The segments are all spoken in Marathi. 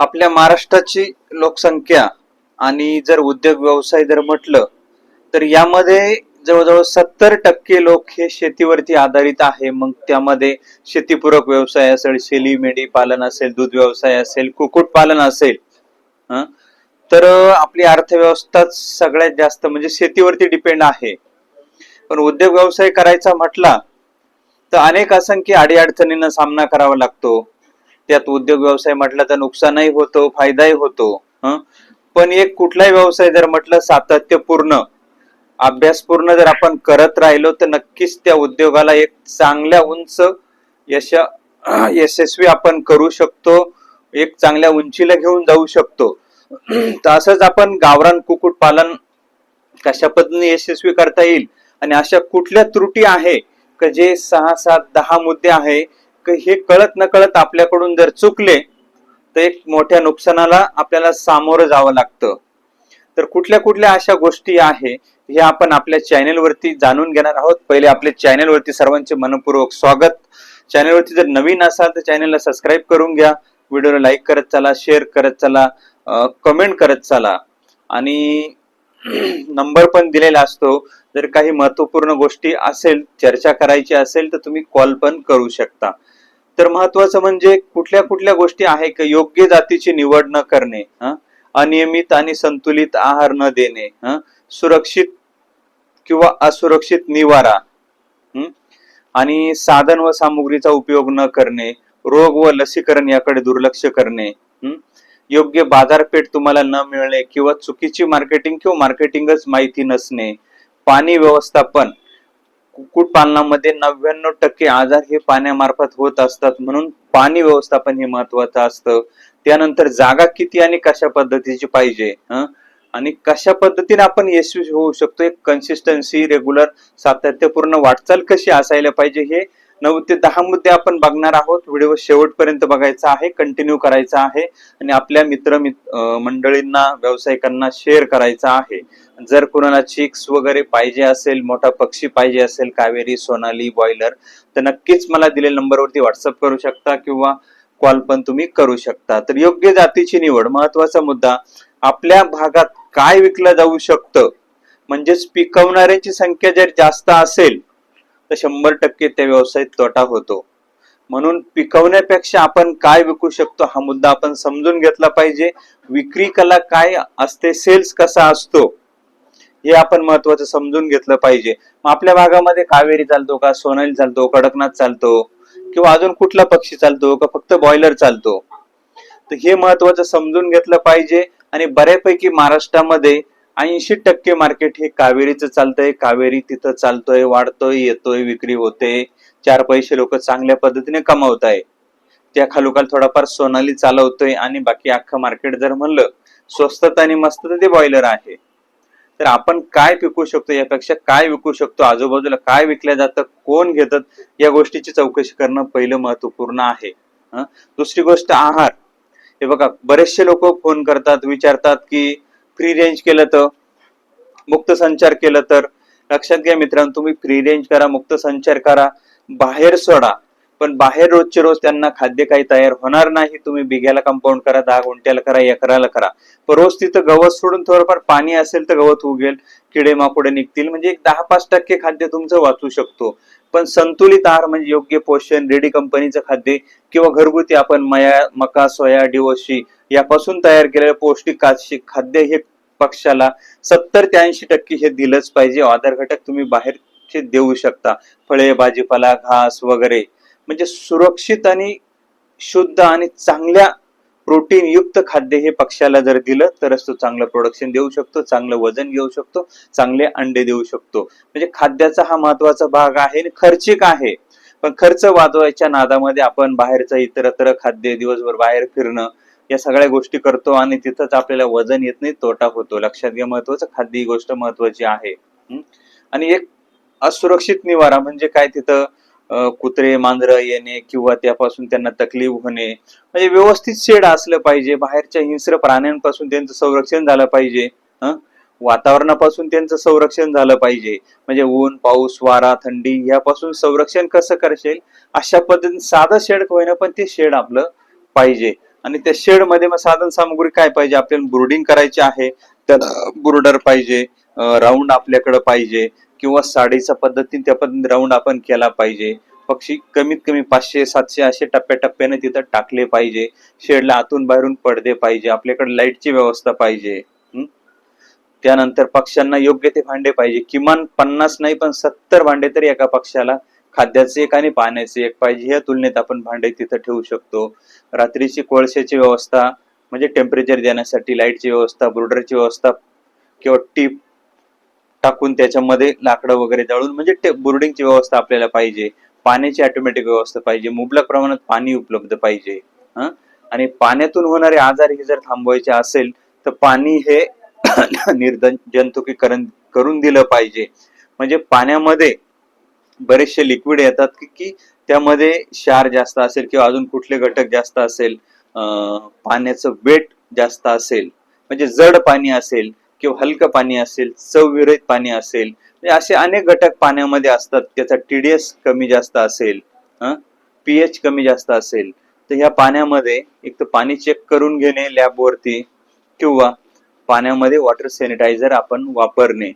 आपल्या महाराष्ट्राची लोकसंख्या आणि जर उद्योग व्यवसाय जर म्हटलं तर यामध्ये जवळजवळ सत्तर टक्के लोक हे शेतीवरती आधारित आहे. मग त्यामध्ये शेतीपूरक व्यवसाय असेल शेळी मेंढी पालन असेल दूध व्यवसाय असेल कुक्कुटपालन असेल तर आपली अर्थव्यवस्थाच सगळ्यात जास्त म्हणजे शेतीवरती डिपेंड आहे. पण उद्योग व्यवसाय करायचा म्हटला तर अनेक असंख्य अडीअडचणींना सामना करावा लागतो. त्यात उद्योग व्यवसाय म्हटला तर नुकसानही होतो फायदाही होतो पण एक कुठलाही व्यवसाय जर म्हटलं सातत्यपूर्ण अभ्यासपूर्ण जर आपण करत राहिलो तर नक्कीच त्या उद्योगाला एक चांगल्या उंच यश यशस्वी आपण करू शकतो एक चांगल्या उंचीला घेऊन जाऊ शकतो. तसंच आपण गावरान कुक्कुट पालन कशा पद्धतीने यशस्वी करता येईल? आणि अशा कुठल्या त्रुटी आहे? का जे सहा सात दहा मुद्दे आहे हे कळत न कळत आपल्याकडून जर चुकले तर एक मोठ्या नुकसानाला आपल्याला सामोरं जावं लागतं. तर कुठल्या कुठल्या अशा गोष्टी आहे हे आपण आपल्या चॅनेलवरती जाणून घेणार आहोत. पहिले आपल्या चॅनेलवरती सर्वांचे मनपूर्वक स्वागत. चॅनेलवरती जर नवीन असाल तर चॅनेलला सबस्क्राईब करून घ्या. व्हिडिओला लाईक करत चला शेअर करत चला कमेंट करत चला. आणि नंबर पण दिलेला असतो. जर काही महत्त्वपूर्ण गोष्टी असेल चर्चा करायची असेल तर तुम्ही कॉल पण करू शकता. तर महत्वाचं म्हणजे कुठल्या कुठल्या गोष्टी आहे का? योग्य जातीची निवड न करणे अनियमित आणि संतुलित आहार न देणे सुरक्षित किंवा असुरक्षित निवारा आणि साधन व सामुग्रीचा उपयोग न करणे रोग व लसीकरण याकडे दुर्लक्ष करणे योग्य बाजारपेठ तुम्हाला न मिळणे किंवा चुकीची मार्केटिंग किंवा मार्केटिंगच माहिती नसणे पाणी व्यवस्थापन कुक्कुटपालनामध्ये नव्याण्णव टक्के आजार हे पाण्यामार्फत होत असतात. म्हणून पाणी व्यवस्थापन हे महत्वाचं असतं. त्यानंतर जागा किती आणि कशा पद्धतीची पाहिजे आणि कशा पद्धतीने आपण यशस्वी होऊ शकतो? एक कन्सिस्टन्सी रेग्युलर सातत्यपूर्ण वाटचाल कशी असायला पाहिजे हे नऊ ते दहा मुद्दे आपण बघणार आहोत. व्हिडिओ शेवटपर्यंत बघायचा आहे कंटिन्यू करायचा आहे आणि आपल्या मित्र मंडळींना व्यावसायिकांना शेअर करायचा आहे. जर कोणाला चिक्स वगैरे पाहिजे असेल मोठा पक्षी पाहिजे असेल कावेरी सोनाली बॉयलर तर नक्कीच मला दिलेल्या नंबरवरती व्हॉट्सअप करू शकता किंवा कॉल पण तुम्ही करू शकता. तर योग्य जातीची निवड महत्त्वाचा मुद्दा आपल्या भागात काय विकलं जाऊ शकतं? म्हणजेच पिकवणाऱ्यांची संख्या जर जास्त असेल तर शंभर टक्के त्या व्यवसायात तोटा होतो. म्हणून पिकवण्यापेक्षा आपण काय विकू शकतो हा मुद्दा आपण समजून घेतला पाहिजे. विक्री कला काय असते सेल्स कसा असतो हे आपण महत्वाचं समजून घेतलं पाहिजे. मग आपल्या भागामध्ये कावेरी चालतो का सोनाली चालतो कडकनाथ चालतो किंवा अजून कुठला पक्षी चालतो का फक्त बॉयलर चालतो. तर हे महत्वाचं समजून घेतलं पाहिजे. आणि बऱ्यापैकी महाराष्ट्रामध्ये ऐंशी टक्के मार्केट हे कावेरीचं चालतंय. कावेरी तिथं चालतोय वाढतोय येतोय विक्री होते. चार पैसे लोक चांगल्या पद्धतीने कमावत आहे. त्या खालोखाल थोडाफार सोनाली चालवतोय आणि बाकी अख्खं मार्केट जर म्हणलं स्वस्तात आणि मस्त ते बॉयलर आहे. तर आपण काय पिकू शकतो यापेक्षा काय विकू शकतो आजूबाजूला काय विकल्या जातं कोण घेतात या गोष्टीची चौकशी करणं पहिलं महत्त्वपूर्ण आहे. दुसरी गोष्ट आहार. हे बघा बरेचसे लोक फोन करतात विचारतात की फ्री रेंज केलं तर मुक्त संचार केलं तर. लक्षात घ्या मित्रांनो तुम्ही फ्री रेंज करा मुक्त संचार करा बाहेर सोडा. पण बाहेर रोजचे रोज त्यांना खाद्य काही तयार होणार नाही. तुम्ही बिघ्याला कंपाऊंड करा दहा गुंट्याला करा एकराला करा. पण रोज तिथं गवत सोडून थोडंफार पाणी असेल तर गवत उगेल किडे माकुडे निघतील. म्हणजे एक दहा पाच टक्के खाद्य तुमचं वाचू शकतो. पण संतुलित आहार म्हणजे योग्य पोषण रेडी कंपनीचं खाद्य किंवा घरगुती आपण मया मका सोया डिओशी यापासून तयार केलेलं पौष्टिक काशिक खाद्य हे पक्षाला सत्तर ते ऐंशी टक्के हे दिलंच पाहिजे. आधार घटक तुम्ही बाहेरचे देऊ शकता. फळे भाजीपाला घास वगैरे. म्हणजे सुरक्षित आणि शुद्ध आणि चांगल्या प्रोटीन युक्त खाद्य हे पक्ष्याला जर दिलं तरच तो चांगलं प्रोडक्शन देऊ शकतो चांगलं वजन घेऊ शकतो चांगले अंडे देऊ शकतो. म्हणजे खाद्याचा हा महत्त्वाचा भाग आहे आणि खर्चिक आहे. पण खर्च वाजवायच्या नादामध्ये आपण बाहेरचं इतरत्र खाद्य दिवसभर बाहेर फिरणं या सगळ्या गोष्टी करतो आणि तिथंच आपल्याला वजन येत नाही तोटा होतो. लक्षात घ्या महत्वाचं खाद्य ही गोष्ट महत्वाची आहे. आणि एक असुरक्षित निवारा म्हणजे काय तिथं? कुत्रे मांजरं येणे किंवा त्यापासून त्यांना तकलीफ होणे म्हणजे व्यवस्थित शेड असलं पाहिजे. बाहेरच्या हिंस्र प्राण्यांपासून त्यांचं संरक्षण झालं पाहिजे. वातावरणापासून त्यांचं संरक्षण झालं पाहिजे. म्हणजे ऊन पाऊस वारा थंडी यापासून संरक्षण कसं करशील? अशा पद्धतीने साधं शेड होईना पण ते शेड आपलं पाहिजे. आणि त्या शेडमध्ये मग साधन सामग्री काय पाहिजे? आपल्याला ब्रुडिंग करायची आहे त्याला ब्रुडर पाहिजे. राऊंड आपल्याकडे पाहिजे किंवा साडीच्या पद्धतीने त्या पद्धतीने राऊंड आपण केला पाहिजे. पक्षी कमीत कमी पाचशे सातशे असे टप्प्याटप्प्याने तिथं टाकले पाहिजे. शेडला आतून बाहेरून पडदे पाहिजे. आपल्याकडे लाईटची व्यवस्था पाहिजे. त्यानंतर पक्ष्यांना योग्य ते भांडे पाहिजे. किमान पन्नास नाही पण सत्तर भांडे तरी एका पक्षाला खाद्याचे एक आणि पाण्याचे एक पाहिजे. या तुलनेत आपण भांडे तिथं ठेवू शकतो. रात्रीची कोळशाची व्यवस्था म्हणजे टेम्परेचर देण्यासाठी लाईटची व्यवस्था ब्रुडरची व्यवस्था किंवा टीप टाकून त्याच्यामध्ये लाकडं वगैरे जाळून म्हणजे बोर्डिंगची व्यवस्था आपल्याला पाहिजे. पाण्याची ऑटोमॅटिक व्यवस्था पाहिजे. मुबलक प्रमाणात पाणी उपलब्ध पाहिजे. आणि पाण्यातून होणारे आजार हे जर थांबवायचे असेल तर पाणी हे निर्धन जंतुकीकरण करून दिलं पाहिजे. म्हणजे पाण्यामध्ये बरेचसे लिक्विड येतात की की त्यामध्ये क्षार जास्त असेल किंवा अजून कुठले घटक जास्त असेल पाण्याचं वेट जास्त असेल. म्हणजे जड पाणी असेल किंवा हलकं पाणी असेल चवविरहित पाणी असेल म्हणजे असे अनेक घटक पाण्यामध्ये असतात त्याचा टीडीएस कमी जास्त असेल पीएच कमी जास्त असेल तर ह्या पाण्यामध्ये एक तर पाणी चेक करून घेणे लॅबवरती किंवा पाण्यामध्ये वॉटर सॅनिटायझर आपण वापरणे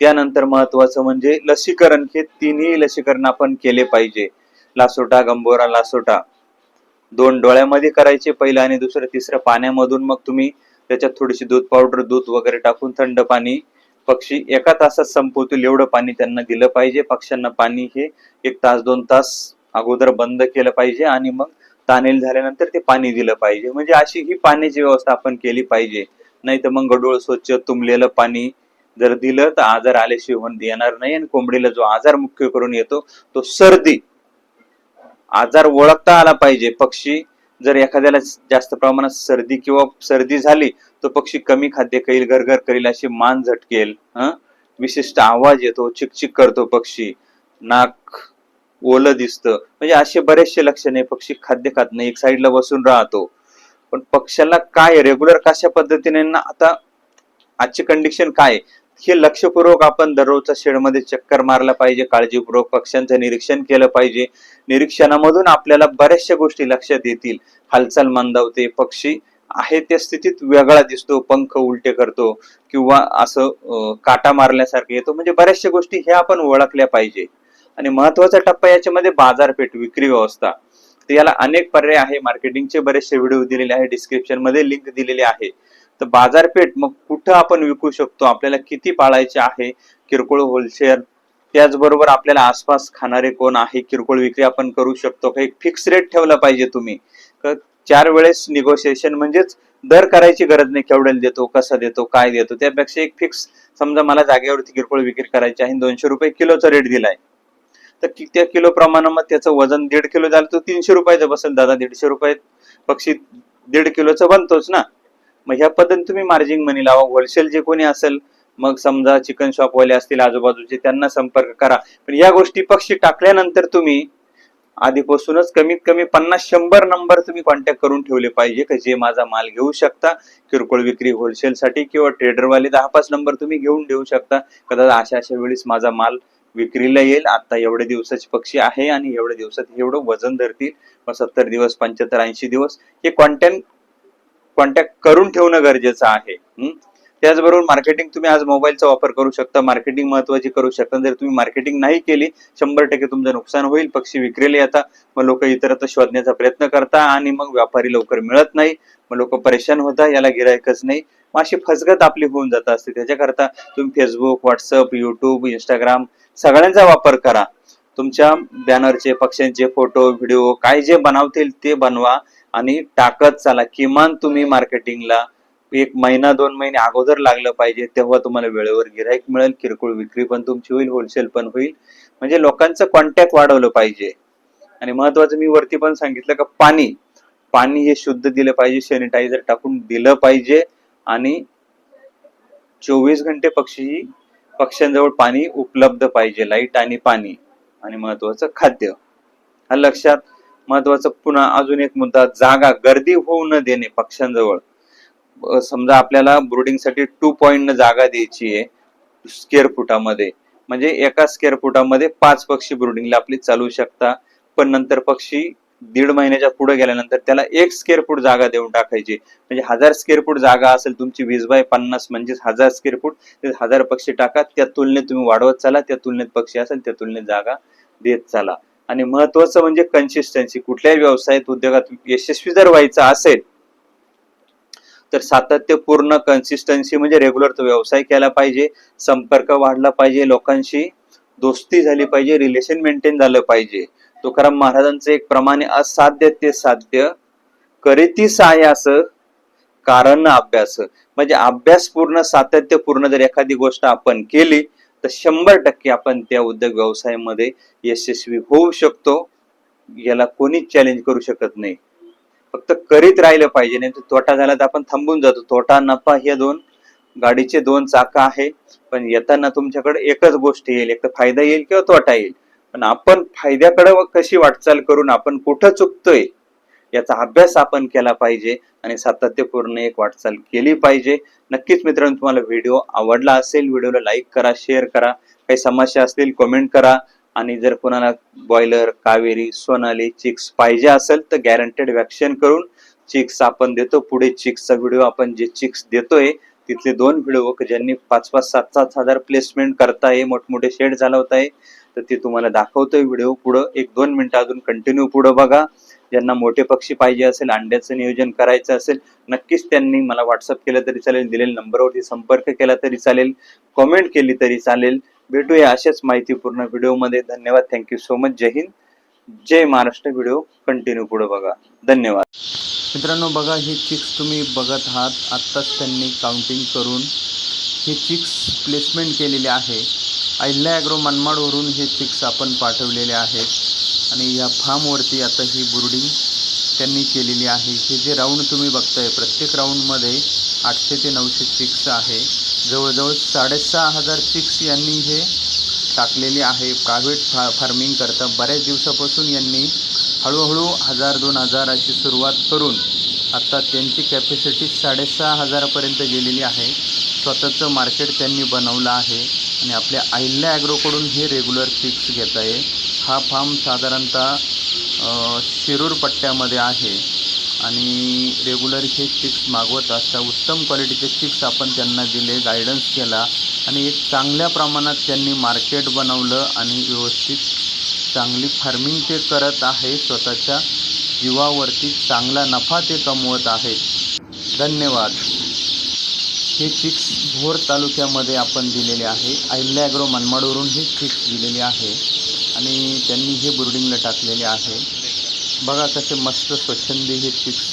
त्यानंतर महत्वाचं म्हणजे लसीकरण हे तिन्ही लसीकरण आपण केले पाहिजे. Lasota Gumboro Lasota. दोन डोळ्यामध्ये करायचे पहिलं आणि दुसरं तिसरं पाण्यामधून मग तुम्ही त्याच्यात थोडीशी दूध पावडर दूध वगैरे टाकून थंड पाणी पक्षी एका तासात संपवतील एवढं पाणी त्यांना दिलं पाहिजे. पक्ष्यांना पाणी हे एक तास दोन तास अगोदर बंद केलं पाहिजे आणि मग तानेल झाल्यानंतर ते पाणी दिलं पाहिजे. म्हणजे अशी ही पाण्याची व्यवस्था आपण केली पाहिजे. नाही तर मग गडूळ स्वच्छ तुंबलेलं पाणी जर दिलं तर आजार आल्याशिवाय येणार नाही आणि कोंबडीला जो आजार मुख्य करून येतो तो सर्दी. आजार ओळखता आला पाहिजे. पक्षी जर एखाद्याला जास्त प्रमाणात सर्दी किंवा सर्दी झाली तो पक्षी कमी खाद्य खाईल घरघर करील अशी मान झटकेल विशिष्ट आवाज येतो चिकचिक करतो पक्षी नाक ओलं दिसतं. म्हणजे असे बरेचसे लक्षणे पक्षी खाद्य खात नाही एक साईडला बसून राहतो. पण पक्ष्याला काय? रेग्युलर कशा पद्धतीने? ना आता आजची कंडिशन काय? आहे? हे लक्षपूर्वक आपण दररोजच्या शेडमध्ये चक्कर मारला पाहिजे काळजीपूर्वक पक्ष्यांचं निरीक्षण केलं पाहिजे. निरीक्षणामधून आपल्याला बऱ्याचशा गोष्टी लक्षात येतील. हालचाल मंदावते पक्षी आहे त्या स्थितीत वेगळा दिसतो पंख उलटे करतो किंवा असं काटा मारल्यासारखे येतो. म्हणजे बऱ्याचशा गोष्टी हे आपण ओळखल्या पाहिजे. आणि महत्त्वाचा टप्पा याच्यामध्ये बाजारपेठ विक्री व्यवस्था. तर याला अनेक पर्याय आहे. मार्केटिंगचे बरेचसे व्हिडिओ दिलेले आहे. डिस्क्रिप्शनमध्ये लिंक दिलेली आहे. तर बाजारपेठ मग कुठं आपण विकू शकतो? आपल्याला किती पाळायचे आहे किरकोळ होलसेल त्याचबरोबर आपल्याला आसपास खाणारे कोण आहे? किरकोळ विक्री आपण करू शकतो का? एक फिक्स रेट ठेवला पाहिजे तुम्ही. चार वेळेस निगोशिएशन म्हणजेच दर करायची गरज नाही केवढ्याला देतो कसा देतो काय देतो. त्यापेक्षा एक फिक्स समजा मला जागेवरती किरकोळ विक्री करायची आहे दोनशे रुपये किलोचा रेट दिलाय. तर कि- त्या किलो प्रमाणामध्ये मग त्याचं वजन दीड किलो झालं तर तीनशे रुपयाचं बसेल. दादा दीडशे रुपये पक्षी दीड किलोचं बनतोच ना. मग ह्या पद्धतीने तुम्ही मार्जिन मनी लावा. होलसेल जे कोणी असेल मग समजा चिकन शॉपवाले असतील आजूबाजूचे त्यांना संपर्क करा. पण या गोष्टी पक्षी टाकल्यानंतर तुम्ही आधीपासूनच कमीत कमी पन्नास शंभर नंबर तुम्ही कॉन्टॅक्ट करून ठेवले पाहिजे की जे माझा माल घेऊ शकता. किरकोळ विक्री होलसेल साठी किंवा ट्रेडरवाले दहा पाच नंबर तुम्ही घेऊन देऊ शकता. कदाचित अशा अशा वेळेस माझा माल विक्रीला येईल. आता एवढे दिवसाचे पक्षी आहे आणि एवढ्या दिवसात एवढं वजन धरतील. मग सत्तर दिवस पंच्याहत्तर ऐंशी दिवस हे कॉन्टॅक्ट कॉन्टॅक्ट करून ठेवणं गरजेचं आहे. त्याचबरोबर मार्केटिंग तुम्ही आज मोबाईलचा वापर करू शकता मार्केटिंग महत्वाची करू शकता. जर तुम्ही मार्केटिंग नाही केली शंभर टक्के तुमचं नुकसान होईल. पक्षी विक्रेले येतात मग लोक इतरत्र शोधण्याचा प्रयत्न करता आणि मग व्यापारी लवकर मिळत नाही मग लोक परेशान होता याला गिरायकच नाही. मग अशी फसगत आपली होऊन जात असते. त्याच्याकरता तुम्ही फेसबुक व्हॉट्सअप युट्यूब इंस्टाग्राम सगळ्यांचा वापर करा. तुमच्या बॅनरचे पक्ष्यांचे फोटो व्हिडिओ काय जे बनवतील ते बनवा. आणि टाकत चाला. किमान तुम्ही मार्केटिंगला एक महिना दोन महिने अगोदर लागलं पाहिजे तेव्हा तुम्हाला वेळेवर गिराईक मिळेल किरकोळ विक्री पण तुमची होईल होलसेल पण होईल. म्हणजे लोकांचं कॉन्टॅक्ट वाढवलं पाहिजे. आणि महत्वाचं मी वरती पण सांगितलं का पाणी. पाणी हे शुद्ध दिलं पाहिजे सॅनिटायझर टाकून दिलं पाहिजे आणि चोवीस घंटे पक्षी पक्ष्यांजवळ पाणी उपलब्ध पाहिजे लाइट आणि पाणी. आणि महत्वाचं खाद्य. हा लक्षात महत्वाचं पुन्हा अजून एक मुद्दा जागा गर्दी होऊ न देणे पक्ष्यांजवळ समजा आपल्याला ब्रुडिंगसाठी टू पॉइंट जागा द्यायची आहे स्क्वेअर फुटामध्ये. म्हणजे एका स्केअर फुटामध्ये पाच पक्षी ब्रुडिंगला आपली चालू शकता पण नंतर पक्षी दीड महिन्याच्या पुढे गेल्यानंतर त्याला एक स्क्वेअर फूट जागा देऊन टाकायची. म्हणजे हजार स्क्वेअर फूट जागा असेल तुमची वीस बाय पन्नास म्हणजे हजार स्केअर फूट हजार पक्षी टाका त्या तुलनेत तुम्ही वाढवत चाला त्या तुलनेत पक्षी असेल त्या तुलनेत जागा देत चाला. आणि महत्वाचं म्हणजे कन्सिस्टन्सी कुठल्याही व्यवसायात उद्योगात यशस्वी जर व्हायचं असेल तर सातत्यपूर्ण कन्सिस्टन्सी म्हणजे रेग्युलर तो व्यवसाय केला पाहिजे संपर्क वाढला पाहिजे लोकांशी दोस्ती झाली पाहिजे रिलेशन मेंटेन झालं पाहिजे. तुकाराम महाराजांचं एक प्रमाणे असाध्य ते साध्य करीती सायास कारण अभ्यास. म्हणजे अभ्यासपूर्ण सातत्यपूर्ण जर एखादी गोष्ट आपण केली तर शंभर टक्के आपण त्या उद्योग व्यवसायामध्ये यशस्वी होऊ शकतो. याला कोणीच चॅलेंज करू शकत नाही. फक्त करीत राहिलं पाहिजे नाही तर तोटा झाला तर आपण थांबून जातो. तोटा नफा हे दोन गाडीचे दोन चाका आहे. पण येताना तुमच्याकडे एकच गोष्ट येईल एक तर फायदा येईल किंवा तोटा येईल. पण आपण फायद्याकडे कशी वाटचाल करून आपण कुठं चुकतोय याचा अभ्यास आपण केला पाहिजे आणि सातत्यपूर्ण एक वाटचाल केली पाहिजे. नक्कीच मित्रांनो तुम्हाला व्हिडिओ आवडला असेल व्हिडिओला लाईक करा शेअर करा. काही समस्या असतील कमेंट करा. आणि जर कोणाला बॉयलर कावेरी सोनाली चिक्स पाहिजे असेल तर गॅरंटेड वॅक्सिन करून चिक्स आपण देतो. पुढे चिक्सचा व्हिडिओ आपण जे चिक्स देतोय तिथले दोन व्हिडिओ ज्यांनी पाच पाच सात सात हजार प्लेसमेंट करताय मोठमोठे शेड चालवताय तर ते तुम्हाला दाखवतोय. व्हिडिओ पुढं एक दोन मिनिटं अजून कंटिन्यू पुढं बघा. ज्यांना मोठे पक्षी पाहिजे असेल अंड्याचं नियोजन करायचं असेल नक्कीच त्यांनी मला व्हॉट्सअप केलं तरी चालेल दिलेल्या नंबरवरती संपर्क केला तरी चालेल कॉमेंट केली तरी चालेल. भेटूया अशाच माहितीपूर्ण व्हिडिओमध्ये. धन्यवाद. थँक्यू सो मच जय हिंद. जय महाराष्ट्र. व्हिडिओ कंटिन्यू पुढे बघा. धन्यवाद. मित्रांनो बघा ही चिक्स तुम्ही बघत आहात. आत्ताच त्यांनी काउंटिंग करून हे चिक्स प्लेसमेंट केलेले आहे. अहिल्या ॲग्रो मनमाडवरून हे चिक्स आपण पाठवलेले आहेत. आणि या फार्मवरती आता ही बुर्डिंग त्यांनी केलेली आहे. हे जे राऊंड तुम्ही बघताय प्रत्येक राऊंडमध्ये आठशे ते नऊशे चिक्स आहे. जवळजवळ साडेसहा हजार चिक्स यांनी हे टाकलेली आहे. प्रायव्हेट फा फार्मिंग करता बऱ्याच दिवसापासून यांनी हळूहळू हजार दोन हजार अशी सुरुवात करून आत्ता त्यांची कॅपॅसिटी साडेसहा हजारापर्यंत गेलेली आहे. स्वतःचं मार्केट त्यांनी बनवलं आहे आणि आपल्या अहिल्या ॲग्रोकडून हे रेग्युलर पिक्स घेत आहे हा फार्म साधारणतः शिरूर पट्ट्यामध्ये आहे. आणि रेग्युलर हे चिक्स मागवत असता उत्तम क्वालिटीचे चिक्स आपण त्यांना दिले गायडन्स केला आणि एक चांगल्या प्रमाणात त्यांनी मार्केट बनवलं आणि व्यवस्थित चांगली फार्मिंग ते करत आहे. स्वतःच्या जीवावरती चांगला नफा ते कमवत आहेत धन्यवाद. हे चिक्स भोर तालुक्यामध्ये आपण दिलेले आहे. अहिल्या ॲग्रो मनमाडवरून हे चिक्स दिलेले आहे. आणि त्यांनी हे बोर्डिंगला टाकलेले आहे. बघा कसे मस्त स्वच्छंदी हे चिक्स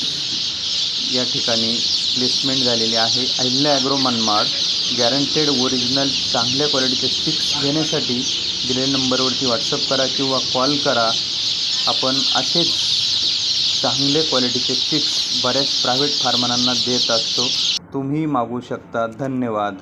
या ठिकाणी प्लेसमेंट झालेले आहे. Ahilya agro Manmad guaranteed original चांगल्या क्वालिटीचे चिक्स घेण्यासाठी दिलेल्या नंबरवरती व्हॉट्सअप करा किंवा कॉल करा. आपण असेच चांगले क्वालिटीचे चिक्स बऱ्याच प्रायव्हेट फार्मरांना देत असतो. तुम्ही मागू शकता. धन्यवाद.